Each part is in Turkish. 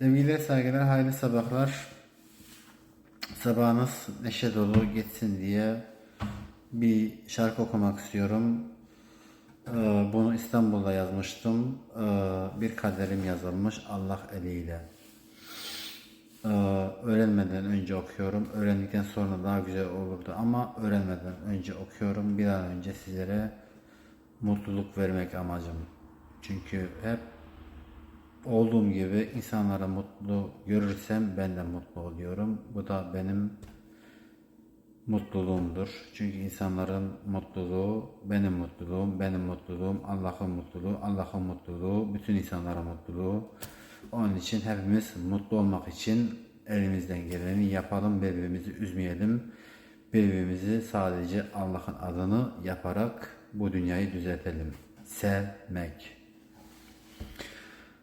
Sevgili saygılar, hayırlı sabahlar. Sabahınız neşe dolu geçsin diye bir şarkı okumak istiyorum. Ee, Bunu İstanbul'da yazmıştım. Ee, Bir kaderim yazılmış Allah eliyle. Ee, Öğrenmeden önce okuyorum. Öğrendikten sonra daha güzel olurdu ama öğrenmeden önce okuyorum. Bir an önce sizlere mutluluk vermek amacım. Çünkü hep olduğum gibi insanlara mutlu görürsem ben de mutlu oluyorum. Bu da benim mutluluğumdur. Çünkü insanların mutluluğu benim mutluluğum, benim mutluluğum, Allah'ın mutluluğu, Allah'ın mutluluğu, bütün insanlara mutluluğu. Onun için hepimiz mutlu olmak için elimizden geleni yapalım, birbirimizi üzmeyelim. Birbirimizi sadece Allah'ın adını yaparak bu dünyayı düzeltelim. Sevmek.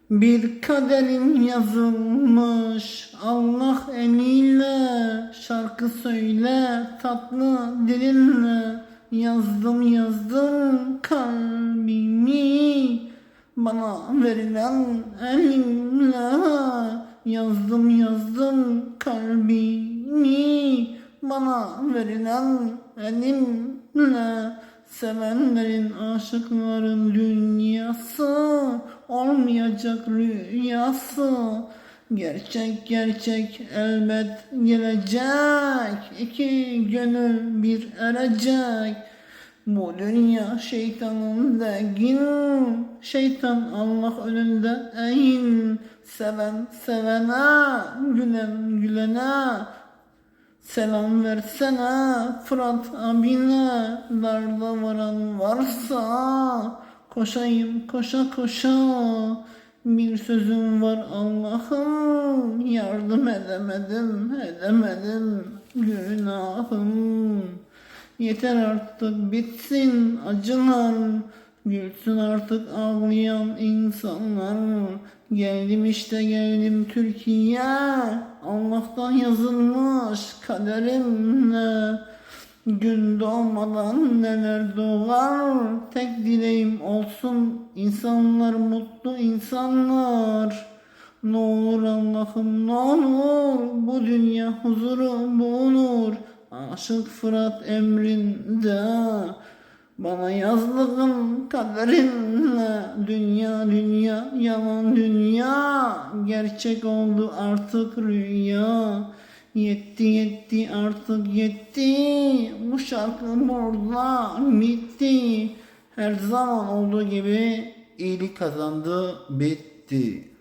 Bir kaderim yazılmış Allah eliyle Şarkı söyle tatlı dilinle Yazdım yazdım kalbimi. Bana verilen elimle Yazdım yazdım kalbimi. Bana verilen elimle Sevenlerin, aşıkların dünyası olmayacak rüyası. Gerçek gerçek elbet gelecek. İki gönül bir erecek. Bu dünya şeytanın degin. Şeytan Allah önünde eğin. Seven sevene, gülen gülene. Selam versene Fırat abine Darda varan varsa Koşayım koşa koşa. Bir sözüm var Allah'ım. Yardım edemedim edemedim Günahım. Yeter artık bitsin acılar. Gülsün artık ağlayan insanlar. Geldim işte geldim Türkiye Allah'tan yazılmış kaderimle Gün doğmadan neler doğar Tek dileğim olsun insanlar mutlu insanlar. Ne olur Allah'ım ne olur Bu dünya huzuru bulunur. Aşık Fırat emrinde bana yazdığın kaderinle. Dünya dünya yalan dünya gerçek oldu artık rüya yetti yetti artık yetti. Bu şarkı burada bitti. Her zaman olduğu gibi iyilik kazandı bitti